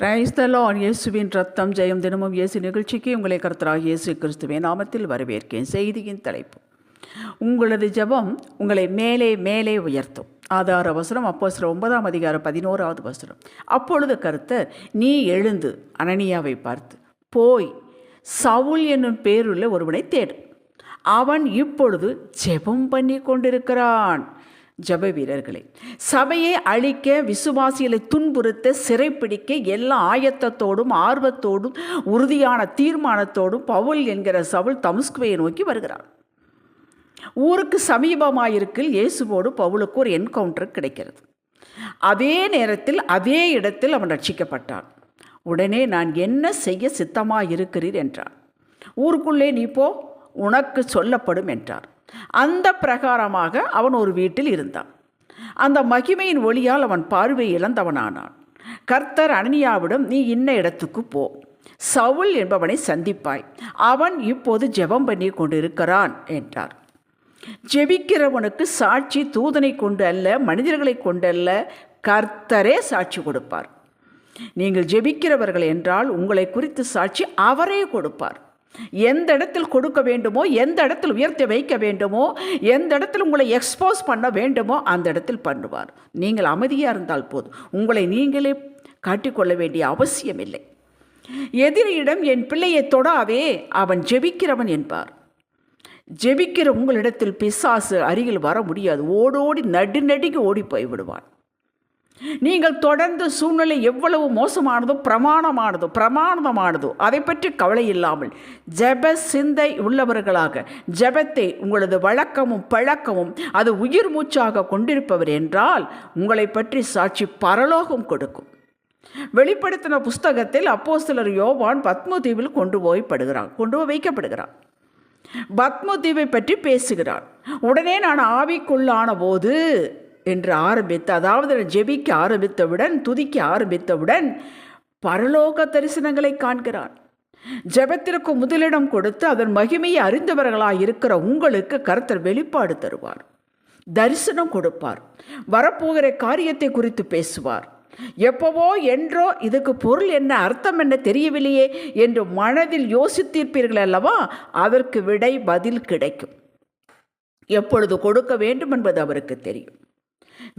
பிரைஸ்தலான் இயேசுவின் ரத்தம் ஜெயம் தினமும் இயேசு நிகழ்ச்சிக்கு உங்களை கருத்தராக இயேசு கிறிஸ்துவின் நாமத்தில் வரவேற்கேன். செய்தியின் தலைப்பு. உங்களது ஜெபம் உங்களை மேலே மேலே உயர்த்தும். ஆதார வசனம் அப்போ சில ஒன்பதாம் அதிகாரம் பதினோராவது வசனம். அப்பொழுது கருத்தர் நீ எழுந்து அனனியாவை பார்த்து போய் சவுல் என்னும் பேருள்ள ஒருவனை தேடு. அவன் இப்பொழுது ஜெபம் பண்ணி கொண்டிருக்கிறான் ஜெப வீரர்களே சபையை அழிக்க விசுவாசிகளை துன்புறுத்த சிறைப்பிடிக்க எல்லா ஆயத்தத்தோடும் ஆர்வத்தோடும் உறுதியான தீர்மானத்தோடும் பவுல் என்கிற சவுல் தமுஸ்குவையை நோக்கி வருகிறார். ஊருக்கு சமீபமாயிருக்கில் இயேசுவோடு பவுலுக்கு ஒரு என்கவுண்டர் கிடைக்கிறது. அதே நேரத்தில் அதே இடத்தில் அவன் ரட்சிக்கப்பட்டான். உடனே நான் என்ன செய்ய சித்தமாக இருக்கிறீர் என்றான் ஊருக்குள்ளே நீ போ உனக்கு சொல்லப்படும் என்றார். அந்த பிரகாரமாக அவன் ஒரு வீட்டில் இருந்தான். அந்த மகிமையின் ஒளியால் அவன் பார்வை இழந்தவனானான். கர்த்தர் அனனியாவிடம் நீ இன்ன இடத்துக்கு போ. சவுல் என்பவனை சந்திப்பாய். அவன் இப்போது ஜெபம் பண்ணி கொண்டிருக்கிறான் என்றார். ஜெபிக்கிறவனுக்கு சாட்சி தூதனை கொண்டு அல்ல மனிதர்களை கொண்டல்ல கர்த்தரே சாட்சி கொடுப்பார். நீங்கள் ஜெபிக்கிறவர்கள் என்றால் உங்களை குறித்து சாட்சி அவரே கொடுப்பார். எந்த இடத்தில் கொடுக்க வேண்டுமோ எந்த இடத்தில் உயர்த்தி வைக்க வேண்டுமோ எந்த இடத்தில் உங்களை எக்ஸ்போஸ் பண்ண வேண்டுமோ அந்த இடத்தில் பண்ணுவார். நீங்கள் அமைதியாக இருந்தால் போதும். உங்களை நீங்களே காட்டிக்கொள்ள வேண்டிய அவசியம் இல்லை எதிரியிடம் என் பிள்ளையை தொடாவே அவன் ஜெபிக்கிறவன் என்பார். ஜெபிக்கிற உங்களிடத்தில் பிசாசு அருகில் வர முடியாது. ஓடோடி நடுநடுங்கி ஓடி போய் விடுவான் நீங்கள் தொடர்ந்து சூழ்நிலை எவ்வளவு மோசமானதோ பிரமாணமானதோ பிரமாணமானதோ அதை பற்றி கவலை இல்லாமல் ஜெப சிந்தை உள்ளவர்களாக ஜெபத்தை உங்களது வழக்கமும் பழக்கமும் அது உயிர் மூச்சாக கொண்டிருப்பவர் என்றால் உங்களை பற்றி சாட்சி பரலோகம் கொடுக்கும். வெளிப்படுத்தின புஸ்தகத்தில் அப்போ சிலர் யோவான் பத்மதீவில் கொண்டு போய் படுகிறான் கொண்டு போய் வைக்கப்படுகிறான் பத்மதீவை பற்றி பேசுகிறான் உடனே நான் ஆவிக்குள்ளான போது என்று ஆரம்பித்து அதாவது ஜெபிக்க ஆரம்பித்தவுடன் துதிக்க ஆரம்பித்தவுடன் பரலோக தரிசனங்களை காண்கிறான் ஜெபத்திற்கு முதலிடம் கொடுத்து அதன் மகிமையை அறிந்தவர்களாக இருக்கிற உங்களுக்கு கருத்தர் வெளிப்பாடு தருவார். தரிசனம் கொடுப்பார். வரப்போகிற காரியத்தை குறித்து பேசுவார். எப்பவோ என்றோ இதுக்கு பொருள் என்ன அர்த்தம் என்ன தெரியவில்லையே என்று மனதில் யோசித்திருப்பீர்கள் அல்லவா? அதற்கு விடை பதில் கிடைக்கும். எப்பொழுது கொடுக்க வேண்டும் என்பது அவருக்கு தெரியும்.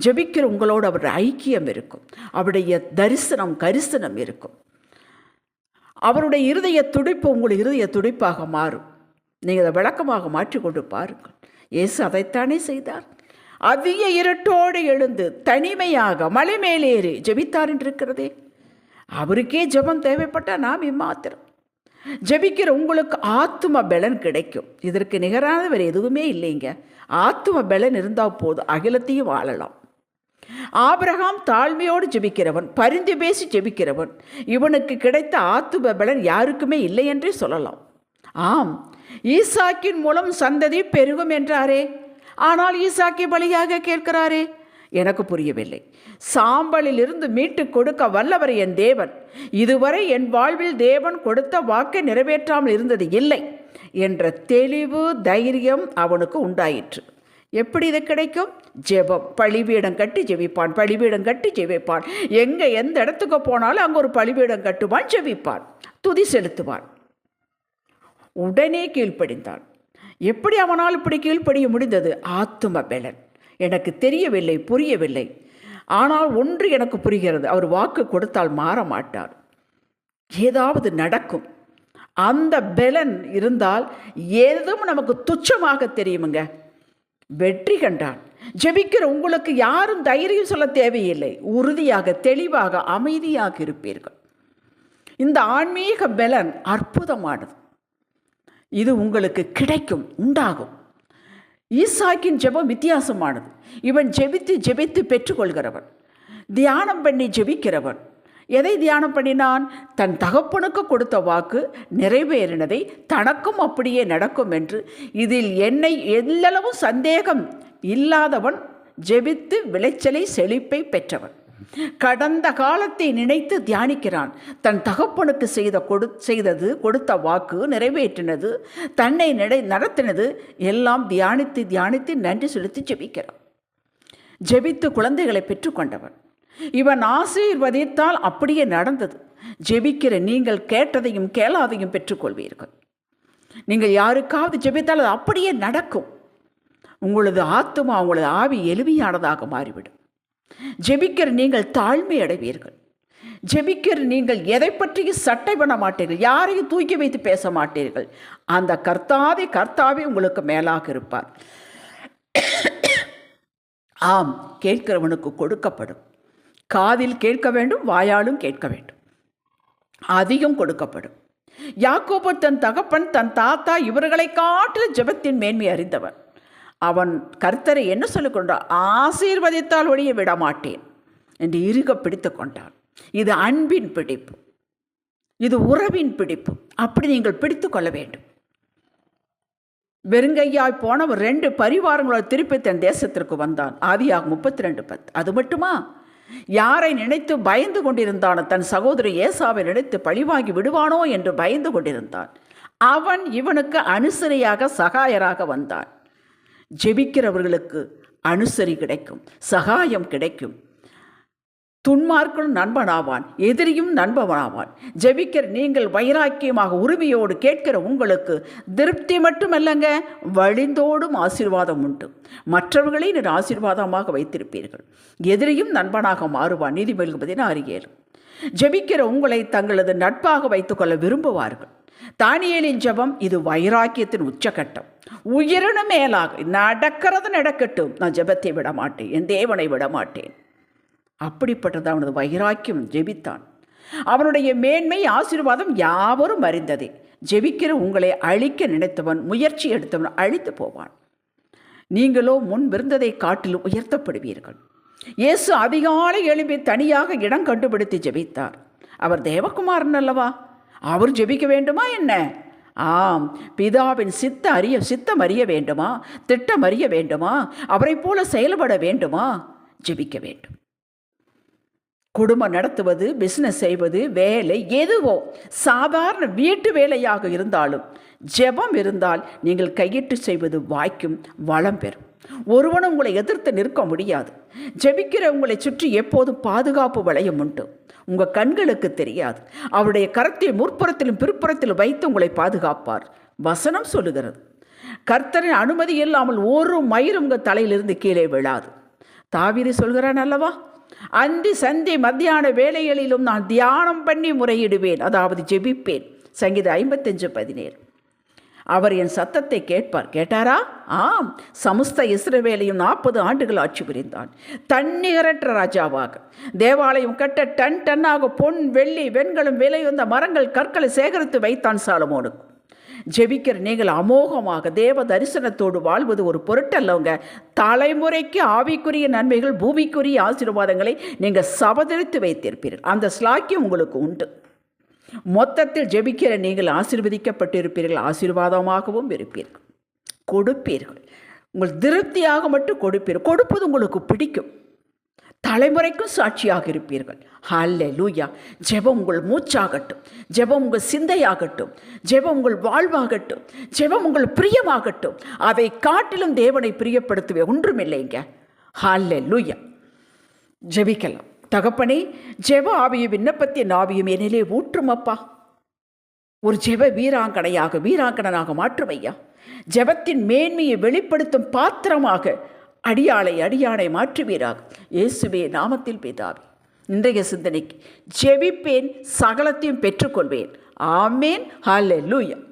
ஜெபிக்கிற உங்களோடு அவருடைய ஐக்கியம் இருக்கும். அவருடைய தரிசனம் கரிசனம் இருக்கும். அவருடைய இருதய துடிப்பு உங்களுடைய இருதய துடிப்பாக மாறும். நீங்கள் அதை விளக்கமாக மாற்றிக்கொண்டு பாருங்கள். இயேசு அதைத்தானே செய்தார். அதிக இருட்டோடு எழுந்து தனிமையாக மலை மேலேறி ஜெபித்தார் என்று இருக்கிறதே. அவருக்கே ஜெபம் தேவைப்பட்டால் நாம் இம்மாத்திரம். ஜெபிக்கிற உங்களுக்கு ஆத்தும பலன் கிடைக்கும். இதற்கு நிகரான வேறு எதுவுமே இல்லைங்க. ஆத்தும பலன் இருந்தால் போதும். அகிலத்தையும் வாழலாம். ஆபிரகாம் தாழ்மையோடு ஜெபிக்கிறவன் பரிந்து பேசி ஜெபிக்கிறவன் இவனுக்கு கிடைத்த ஆத்தும பலன் யாருக்குமே இல்லை என்றே சொல்லலாம். ஆம் ஈசாக்கின் மூலம் சந்ததி பெருகும் என்றாரே. ஆனால் ஈசாக்கி பலியாக கேட்கிறாரே. எனக்கு புரியவில்லை. சாம்பலிலிருந்து மீட்டு கொடுக்க வல்லவர் என் தேவன். இதுவரை என் வாழ்வில் தேவன் கொடுத்த வாக்கை நிறைவேற்றாமல் இருந்தது இல்லை என்ற தெளிவு தைரியம் அவனுக்கு உண்டாயிற்று. எப்படி இது கிடைக்கும்? ஜெபம். பழிபீடம் கட்டி ஜெபிப்பான். பழிபீடம் கட்டி ஜெபிப்பான். எங்கே எந்த இடத்துக்கு போனாலும் அங்கே ஒரு பழிபீடம் கட்டுவான் ஜெபிப்பான். துதி செலுத்துவான். உடனே கீழ்ப்படிந்தான். எப்படி அவனால் இப்படி கீழ்ப்படிய முடிந்தது? ஆத்தும பலன் எனக்கு தெரியவில்லை புரியவில்லை. ஆனால் ஒன்று எனக்கு புரிகிறது அவர் வாக்கு கொடுத்தால் மாற மாட்டார். ஏதாவது நடக்கும். அந்த பலன் இருந்தால் ஏதும் நமக்கு துச்சமாக தெரியுமுங்க. வெற்றி கண்டான் ஜெபிக்கிற உங்களுக்கு யாரும் தைரியம் சொல்ல தேவையில்லை. உறுதியாக தெளிவாக அமைதியாக இருப்பீர்கள். இந்த ஆன்மீக பலன் அற்புதமானது. இது உங்களுக்கு கிடைக்கும் உண்டாகும். ஈசாக்கின் ஜெபம் வித்தியாசமானது. இவன் ஜெபித்து ஜெபித்து பெற்றுக்கொள்கிறவன். தியானம் பண்ணி ஜெபிக்கிறவன். எதை தியானம் பண்ணினான்? தன் தகப்பனுக்கு கொடுத்த வாக்கு நிறைவேறினதை தனக்கும் அப்படியே நடக்கும் என்று. இதில் என்னை எல்லளவும் சந்தேகம் இல்லாதவன் ஜெபித்து விளைச்சலை செழிப்பை பெற்றவன். கடந்த காலத்தை நினைத்து தியானிக்கிறான். தன் தகப்பனுக்கு செய்த கொடு செய்தது கொடுத்த வாக்கு நிறைவேற்றினது தன்னை நடை நடத்தினது எல்லாம் தியானித்து தியானித்து நன்றி செலுத்தி ஜெபிக்கிறான். ஜெபித்து குழந்தைகளை பெற்றுக்கொண்டவன் இவன் ஆசீர்வதித்தால் அப்படியே நடந்தது. ஜெபிக்கிற நீங்கள் கேட்டதையும் கேளாதையும் பெற்றுக்கொள்வீர்கள் நீங்கள் யாருக்காவது ஜெபித்தால் அது அப்படியே நடக்கும். உங்களது ஆத்துமா உங்களது ஆவி எளிமையானதாக மாறிவிடும். ஜெபிக்கிற நீங்கள் தாழ்மை அடைவீர்கள். ஜெபிக்கிற நீங்கள் எதை பற்றியும் சட்டை பண்ண மாட்டீர்கள். யாரையும் தூக்கி வைத்து பேச மாட்டீர்கள். அந்த கர்த்தாவே கர்த்தாவே உங்களுக்கு மேலாக இருப்பார். ஆம் கேட்கிறவனுக்கு கொடுக்கப்படும். காதில் கேட்க வேண்டும் வாயாலும் கேட்க வேண்டும். அதிகம் கொடுக்கப்படும். யாக்கோபர் தன் தகப்பன் தன் தாத்தா இவர்களை காட்டில் ஜெபத்தின் மேன்மை அறிந்தவன் அவன் கர்த்தரை என்ன சொல்லிக்கொண்டான் ஆசீர்வதித்தால் ஒழிய விடமாட்டேன் என்று இருக பிடித்து கொண்டான். இது அன்பின் பிடிப்பு. இது உறவின் பிடிப்பு. அப்படி நீங்கள் பிடித்து கொள்ள வேண்டும். வெறுங்கையாய் போனவன் ரெண்டு பரிவாரங்களோட திருப்பி தன் தேசத்திற்கு வந்தான். ஆதியாக முப்பத்தி ரெண்டு பத்து. அது மட்டுமா? யாரை நினைத்து பயந்து கொண்டிருந்தானோ தன் சகோதரி ஏசாவை நினைத்து பழிவாங்கி விடுவானோ என்று பயந்து கொண்டிருந்தான். அவன் இவனுக்கு அனுசரியாக சகாயராக வந்தான். ஜெபிக்கிறவர்களுக்கு அனுசரி கிடைக்கும் சகாயம் கிடைக்கும். துன்மார்க்கும் நண்பனாவான் எதிரியும் நண்பனாவான். ஜெபிக்கிற நீங்கள் வைராக்கியமாக உரிமையோடு கேட்கிற உங்களுக்கு திருப்தி மட்டுமல்லங்க வழிந்தோடும் ஆசீர்வாதம் உண்டு. மற்றவர்களை நீர் ஆசீர்வாதமாக வைத்திருப்பீர்கள். எதிரியும் நண்பனாக மாறுவான் நீதிமொழிகள் பதினாறு ஏழு ஜெபிக்கிற உங்களை தங்களது நட்பாக வைத்துக்கொள்ள விரும்புவார்கள். தானியலின் ஜபம் இது வைராக்கியத்தின் உச்சகட்டம். உயிரினு மேலாக நடக்கிறது நடக்கட்டும் நான் ஜெபத்தை விட மாட்டேன் என் தேவனை விட மாட்டேன் அப்படிப்பட்டது அவனது வைராக்கியம் ஜெபித்தான். அவனுடைய மேன்மை ஆசீர்வாதம் யாவரும் அறிந்ததே. ஜெபிக்கிற உங்களை அழிக்க நினைத்தவன் முயற்சி எடுத்தவன் அழித்து போவான். நீங்களோ முன்பிருந்ததை காட்டிலும் உயர்த்தப்படுவீர்கள். இயேசு அதிகாலை எழுப்பி தனியாக இடம் கண்டுபிடித்து ஜெபித்தார். அவர் தேவகுமாரன் அல்லவா? அவர் ஜெபிக்க வேண்டுமா என்ன? ஆம் பிதாவின் சித்த அறிய சித்தம் அறிய வேண்டுமா? திட்டம் அறிய வேண்டுமா? அவரைப் போல செயல்பட வேண்டுமா? ஜெபிக்க வேண்டும். குடும்பம் நடத்துவது பிஸ்னஸ் செய்வது வேலை எதுவோ சாதாரண வீட்டு வேலையாக இருந்தாலும் ஜெபம் இருந்தால் நீங்கள் கையிட்டு செய்வது வாய்க்கும் வளம் பெறும். ஒருவனும் உங்களை எதிர்த்து நிற்க முடியாது. ஜெபிக்கிற உங்களை சுற்றி எப்போதும் பாதுகாப்பு வளையம் உண்டு. உங்கள் கண்களுக்கு தெரியாது. அவருடைய கரத்தை முற்புறத்திலும் பிற்புறத்திலும் வைத்து உங்களை பாதுகாப்பார். வசனம் சொல்லுகிறது. கர்த்தரின் அனுமதி இல்லாமல் ஒரு மயிரும் உங்கள் தலையிலிருந்து கீழே விழாது. தாவிரி சொல்கிறான் அல்லவா? அந்தி சந்தி மத்தியான வேலைகளிலும் நான் தியானம் பண்ணி முறையிடுவேன். அதாவது ஜெபிப்பேன். சங்கீத ஐம்பத்தஞ்சு பதினேழு. அவர் என் சத்தத்தை கேட்பார். கேட்டாரா? ஆம். சமுஸ்த இஸ்ரவேலையும் நாற்பது ஆண்டுகள் ஆட்சி புரிந்தான். தண்ணிகரற்ற ராஜாவாக. தேவாலயம் கட்ட டன் டன்னாக பொன் வெள்ளி வெண்களும் விலை வந்த மரங்கள் கற்களை சேகரித்து வைத்தான் சாலமோனுக்கு. ஜெபிக்கிற நீங்கள் அமோகமாக தேவ தரிசனத்தோடு வாழ்வது ஒரு பொருட்டல்லவங்க. தலைமுறைக்கு ஆவிக்குரிய நன்மைகள் பூமிக்குரிய ஆசீர்வாதங்களை நீங்கள் சபதரித்து வைத்திருப்பீர்கள். அந்த ஸ்லாக்கியம் உங்களுக்கு உண்டு. மொத்தத்தில் ஜெபிக்கிற நீங்கள் ஆசீர்வதிக்கப்பட்டிருப்பீர்கள் ஆசீர்வாதமாகவும் இருப்பீர்கள். கொடுப்பீர்கள். உங்கள் திருப்தியாக மட்டும் கொடுப்பீர்கள். கொடுப்பது உங்களுக்கு பிடிக்கும். தலைமுறைக்கும் சாட்சியாக இருப்பீர்கள். ஹல்லே லூயா ஜெபம் உங்கள் மூச்சாகட்டும். ஜெபம் உங்கள் சிந்தையாகட்டும். ஜெபம் உங்கள் வாழ்வாகட்டும். ஜெபம் உங்கள் பிரியமாகட்டும். அதை காட்டிலும் தேவனை பிரியப்படுத்துவே ஒன்றுமில்லைங்க. ஹல்லே லூயா ஜெபிக்கலாம். தகப்பனே ஜெப ஆவிய விண்ணப்பத்தின் ஆவியும் என்னிலே ஊற்றும் அப்பா ஒரு ஜெப வீராங்கனையாக வீராங்கனனாக மாற்றும் ஐயா ஜெபத்தின் மேன்மையை வெளிப்படுத்தும் பாத்திரமாக அடியாளை அடியானை மாற்றுவீராக. இயேசுவே நாமத்தில் பிதாவே இன்றைய சிந்தனைக்கு ஜெபிப்பேன் சகலத்தையும் பெற்றுக்கொள்வேன். ஆமேன். ஹalleluya.